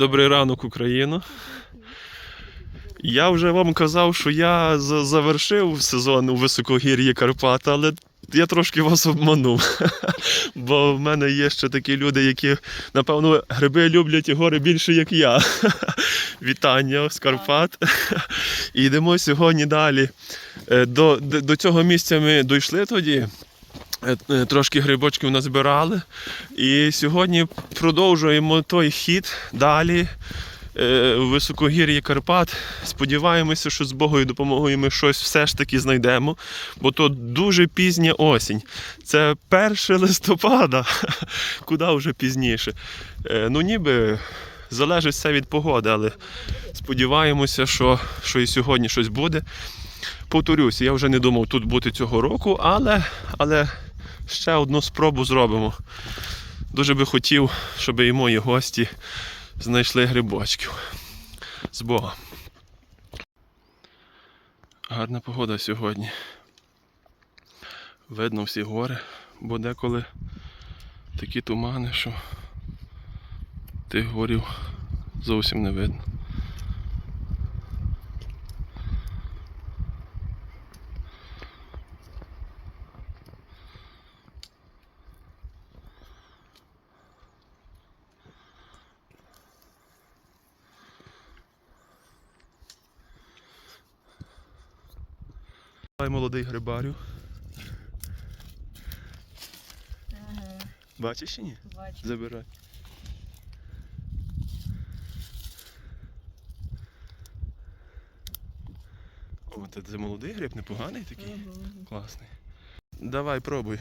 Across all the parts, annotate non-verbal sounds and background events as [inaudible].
Добрий ранок, Україна. Я вже вам казав, що я завершив сезон у високогір'ї Карпат, але я трошки вас обманув. [laughs] Бо в мене є ще такі люди, які, напевно, гриби люблять і гори більше, як я. [laughs] Вітання з Карпат. [laughs] І йдемо сьогодні далі. Е, До, до, до цього місця ми дійшли тоді. Е, е, Трошки грибочків назбирали. І сьогодні продовжуємо той хід далі е, в високогір'ї Карпат. Сподіваємося, що з Богою допомогою ми щось все ж таки знайдемо, бо то дуже пізня осінь. Це 1 листопада, [laughs] куди вже пізніше. Ну, ніби залежить все від погоди, але сподіваємося, що, що і сьогодні щось буде. Повторюся, я вже не думав тут бути цього року, але, але ще одну спробу зробимо. Дуже би хотів, щоб і мої гості знайшли грибочків. З Богом. Гарна погода сьогодні. Видно всі гори, бо деколи такі тумани, що тих горів зовсім не видно. Молодий грибарю. Ага, Бачиш чи ні? бачу. Забирай. О, це, це молодий гриб, непоганий такий. Мгм. Класний. Давай, пробуй.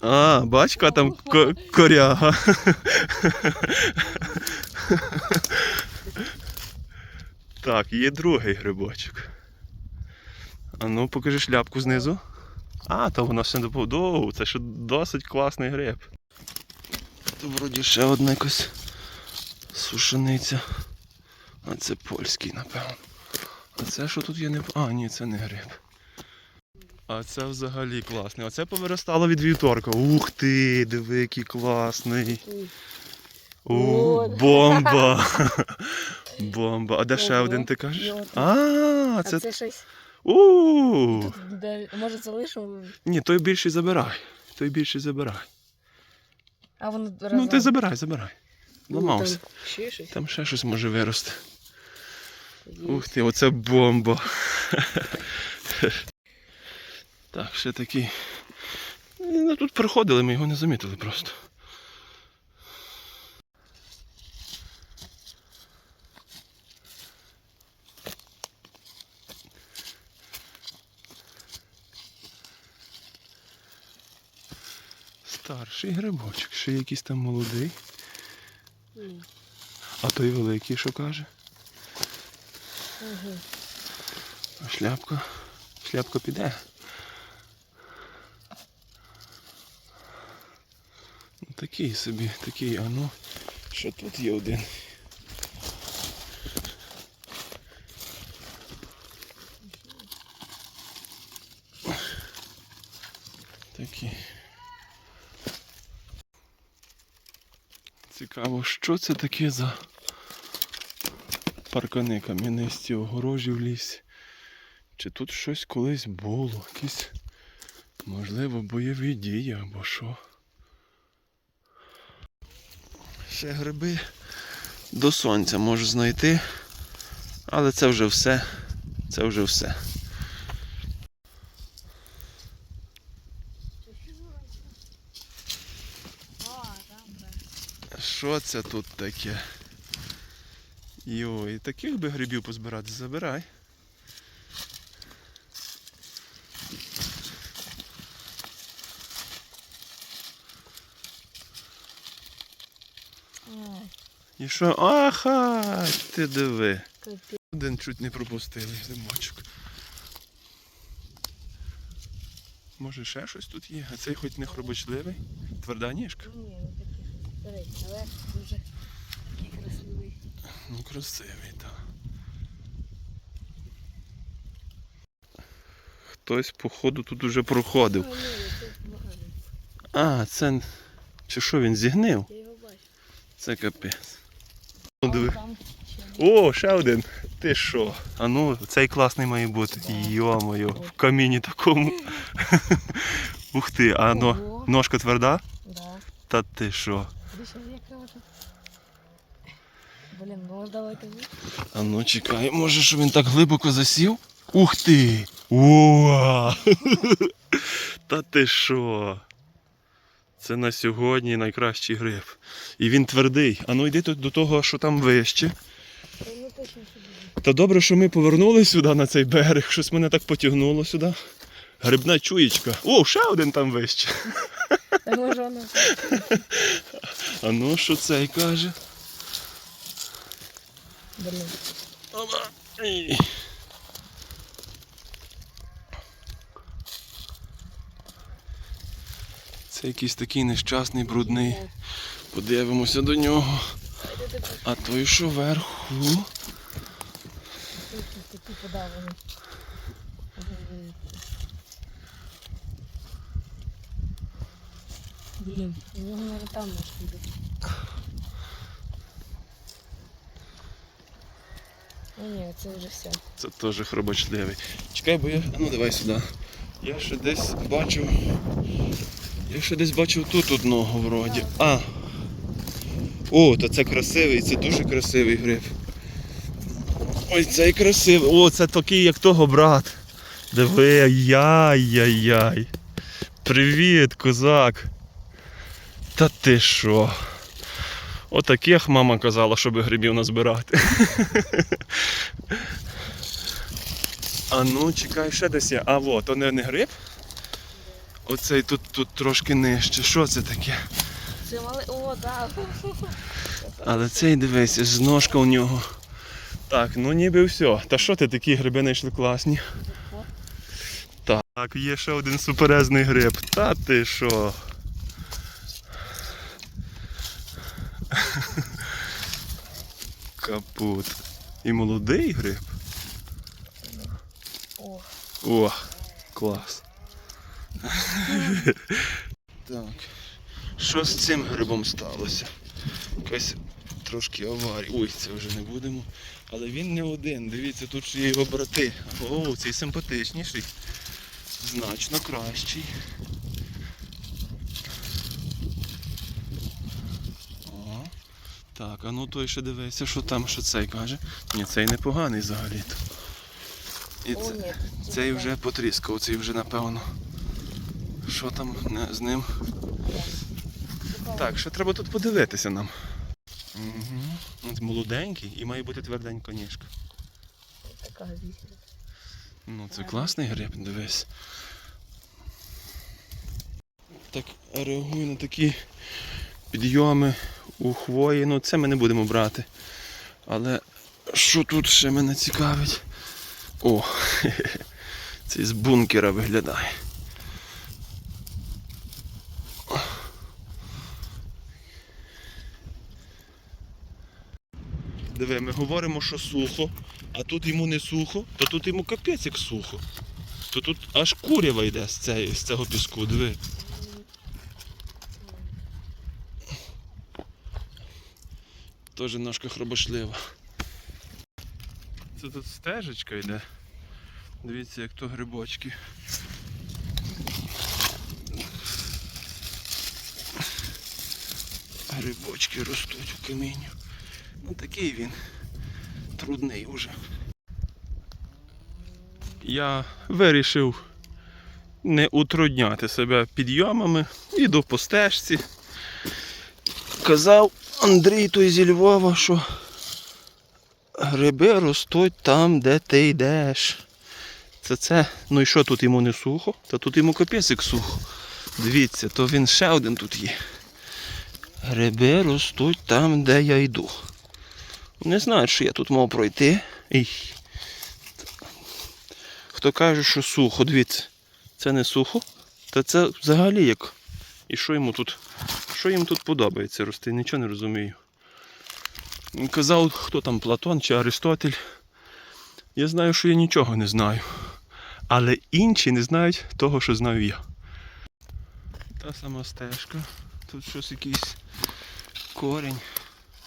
А, бачка там ко- коряга. [laughs] Так, є другий грибочок. А ну, покажи шляпку знизу. А, то вона ще не. Це ще досить класний гриб. Тут вроді ще одна якась сушениця. А це польський, напевно. А це що тут є не. А, ні, це не гриб. А це взагалі класний. Оце повиростало від вівторка. Ух ти, диви, який класний. У, О. бомба. [laughs] Бомба. А де ще один ти кажеш? А, це щось. У. Тут, де, може залишимо, Ні, той більший забирай. Той більший забирай. а воно разом. Ну ти забирай, забирай. Ну, Ламався. там Ще щось. Там ще щось може вирости. Є. Ух ти, оце бомба. так, ще такий. Ну, тут проходили, ми його не замітили просто. Старший грибочок, ще якийсь там молодий. Ні. А той великий, що каже? Ага. А шляпка. Шляпка піде. Ну, такий собі, такий, а ну. Що тут є один? Такий. Цікаво, що це таке за паркани кам'янисті огорожі в лісі. Чи тут щось колись було? Якісь, можливо, бойові дії або що. Ще гриби до сонця можу знайти. Але це вже все. Це вже все. А, там, да. Що це тут таке? Йой, таких би грибів позбирати, забирай. І що? Аха! Ти диви. Один чуть не пропустили зимочок. Може ще щось тут є? А цей хоч не хробочливий? Тверда ніжка? Ні, ну старий, але дуже такий красивий. Ну красивий, так. Хтось, походу, тут уже проходив. А, це. Чи що він зігнив? Я його бачу. Це капець. Ну, диви. О, ще один. Ти що? А ну, цей класний має бути. Йо-моє, в каміні такому. [laughs] Ух ти, а Ого. ножка тверда? Да. Та ти що? Яка вже. Блін, ну давай кажи. А ну чекай, може, що він так глибоко засів? Ух ти! Уа! [laughs] Та ти що? Це на сьогодні найкращий гриб. І він твердий. А ну йди тут до того, що там вище. Та ну. Та добре, що ми повернули сюди на цей берег. Щось мене так потягнуло сюди. Грибна чуєчка. О, ще один там вище. [laughs] [laughs] Та може воно. А ну що цей каже? Опа. Це якийсь такий нещасний, брудний. Подивимося до нього. А той, що вверху. Такі подавлені. Блін, у нього навіть там може бути. Ну ні, це вже все. Це теж хробочливий. Чекай, бо я. Ну давай сюди. Я ще десь бачив. Я ще десь бачив тут одного вроді. А. О, то це красивий, це дуже красивий гриб. Ой, цей красивий. О, це такий, як того брат. Диви, яй-яй-яй. Привіт, козак. Та ти що? Отаких мама казала, щоб грибів назбирати. [laughs] А ну, чекай, ще десь є. А во, то не, не гриб? Оцей тут, тут трошки нижче. Що це таке? Це мали. О, так. [laughs] Але цей дивись, з ножка у нього. Так, ну ніби все. Та що ти такі гриби знайшли класні? Так, є ще один суперезний гриб. Та ти що? Капут. І молодий гриб. О, О, клас. так. Що з цим грибом сталося? Якась трошки аварія. Ой, це вже не будемо. Але він не один. Дивіться, тут ще його брати. О, цей симпатичніший. Значно кращий. О, так, а ну той ще дивися, що там, що цей каже. Ні, цей непоганий взагалі-то. І це- ні. цей вже потріскав, цей вже напевно. Що там не- з ним? Так, ще треба тут подивитися нам. Угу. Молоденький і має бути тверденька ніжка. Така. Ну, це класний гриб, дивись. Так реагую на такі підйоми у хвої. Ну, це ми не будемо брати. Але що тут ще мене цікавить? О, [laughs] цей з бункера виглядає. Диви, ми говоримо, що сухо, а тут йому не сухо, то тут йому капець як сухо. То тут аж курява йде з цього піску, диви. Теж ножка хробошлива. Це тут стежечка йде. Дивіться, як то грибочки. Грибочки ростуть у камінню. Ну такий він трудний уже. Я вирішив не утрудняти себе підйомами. Іду по стежці. Казав Андрій той зі Львова, що гриби ростуть там, де ти йдеш. Це це. Ну і що тут йому не сухо? Та тут йому капець як сухо. Дивіться, то він ще один тут є. Гриби ростуть там, де я йду. Не знають, що я тут мав пройти. Ій. Хто каже, що сухо, дивіться, це не сухо, та це взагалі як. І що йому тут? Що їм тут подобається рости? Нічого не розумію. Казав, хто там Платон чи Аристотель. Я знаю, що я нічого не знаю. Але інші не знають того, що знаю я. Та сама стежка. Тут щось якийсь корінь.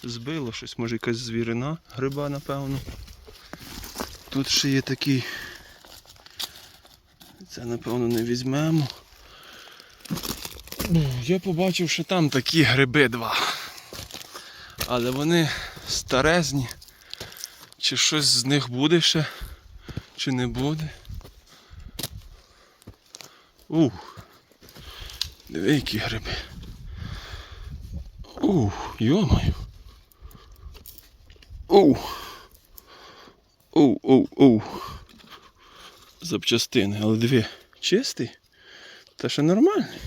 Збило щось, може якась звірина гриба, напевно. Тут ще є такий. Це напевно не візьмемо. Ну, Я побачив, що там такі гриби два. Але вони старезні. Чи щось з них буде ще, чи не буде. Ух. Диви, які гриби. Ух, йомаю. Ух. Оу, оу, оу. Запчастини, але диви, чистий? Та ще нормальний.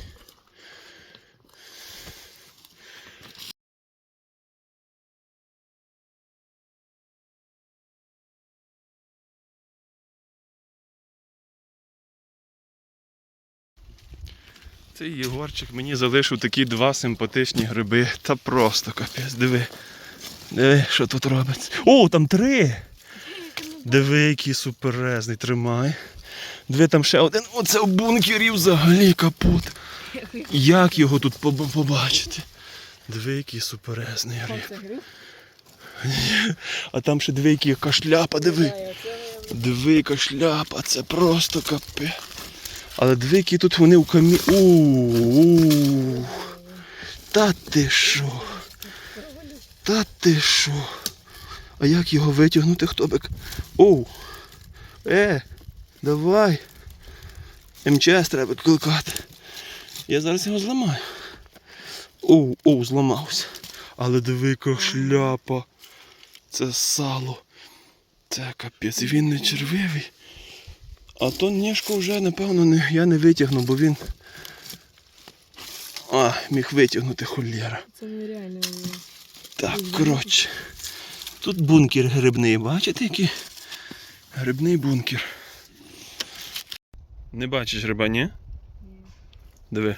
Цей Єгорчик мені залишив такі два симпатичні гриби. Та просто капець, диви. Диви, що тут робиться. О, там три! Диви, який суперезний, тримай. Диви, там ще один. Оце в бункері взагалі капут. Як його тут побачити? Диви, який суперезний гриб. А там ще диви, який яка шляпа, диви. Диви, яка шляпа, це просто капе. Але диви, які тут вони у камі. У-у-у. Та ти що? Та ти що? А як його витягнути, хто би. к- Оу! Е, давай. МЧС треба кликати. Я зараз його зламаю. Оу, оу, зламався. Але диви, яка шляпа. Це сало. Це капець, він не червивий. А то ніжку вже, напевно, не, я не витягну, бо він. А, міг витягнути холєра. це нереально. Так, коротше. Тут бункер грибний, бачите який? Грибний бункер. Не бачиш гриба, ні? Ні. Диви,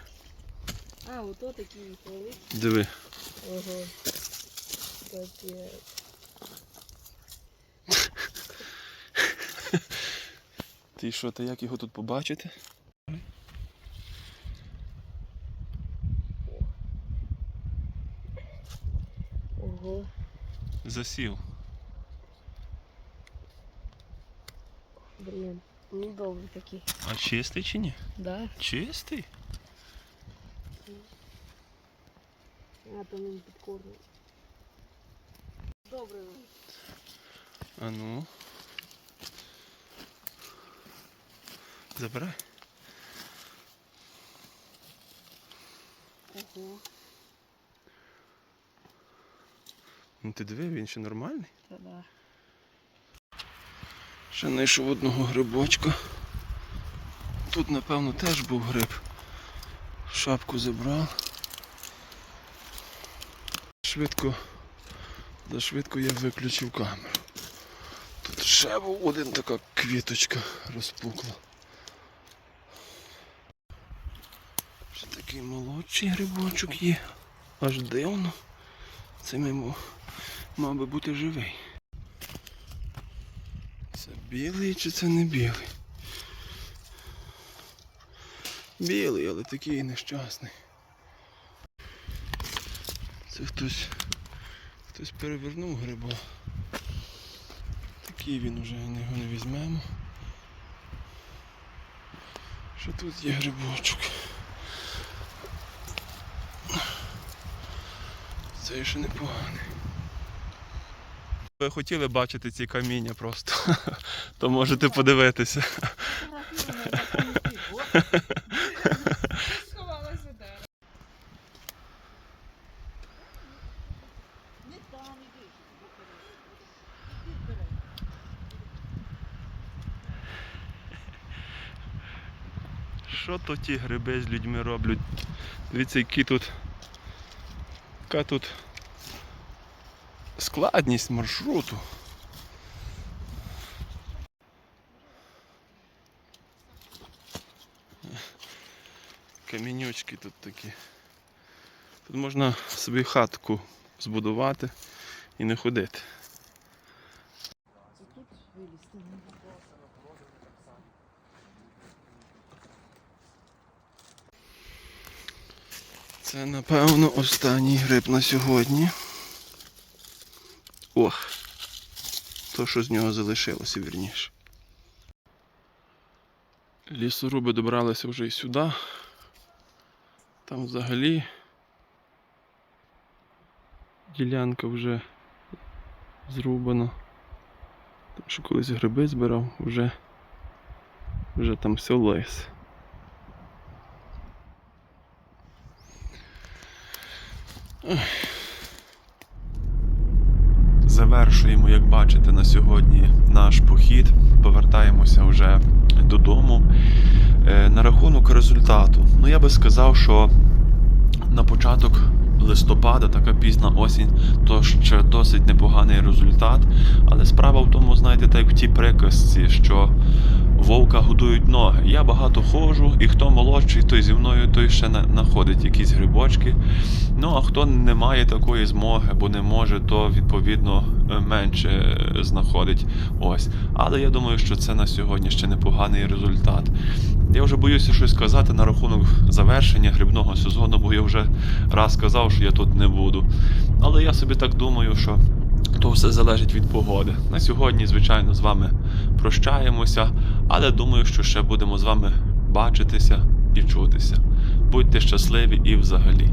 А, ото такі великі. диви. Ого. Капець. [laughs] Ти що, ти як його тут побачити? Ого. Засів. Блін. Ну добре такі. А чистий чи ні? Да? Чистий? А, то він підкормить. Добре. А ну. Забирай. Ого. Ну ти диви, він ще нормальний. Та да. Ще знайшов одного грибочка. Тут, напевно, теж був гриб. Шапку забрав. Швидко, зашвидко я виключив камеру. Тут ще був один така квіточка розпукла. Ще такий молодший грибочок є. Аж дивно. Це мимо мав би бути живий. Це білий чи це не білий? Білий, але такий нещасний. Це хтось хтось перевернув гриба. Такий він уже його не візьмемо. Що тут є грибочок? Це ще непоганий. Ви хотіли бачити ці каміння просто, [laughs] то можете подивитися. Що то ті гриби з людьми роблять? Дивіться, які тут. Яка тут складність маршруту. Камінючки тут такі. Тут можна собі хатку збудувати і не ходити. Це тут вилізти. Це напевно останній гриб на сьогодні. Ох, то, що з нього залишилося, вірніше. Лісоруби добралися вже і сюди. Там взагалі ділянка вже зрубана. Там що колись гриби збирав, вже, вже там все лес. Завершуємо, як бачите, на сьогодні наш похід. Повертаємося вже додому. Е, На рахунок результату. Ну я би сказав, що на початок листопада, така пізна осінь, то ще досить непоганий результат. Але справа в тому, знаєте, так як в тій приказці, що вовка годують ноги. Я багато ходжу, і хто молодший, той зі мною, той ще на- знаходить якісь грибочки. Ну а хто не має такої змоги, бо не може, то відповідно е, менше е, знаходить. Ось. Але я думаю, що це на сьогодні ще непоганий результат. Я вже боюся щось сказати на рахунок завершення грибного сезону, бо я вже раз сказав, що я тут не буду. Але я собі так думаю, що то все залежить від погоди. На сьогодні, звичайно, з вами прощаємося, але думаю, що ще будемо з вами бачитися і чутися. Будьте щасливі і взагалі.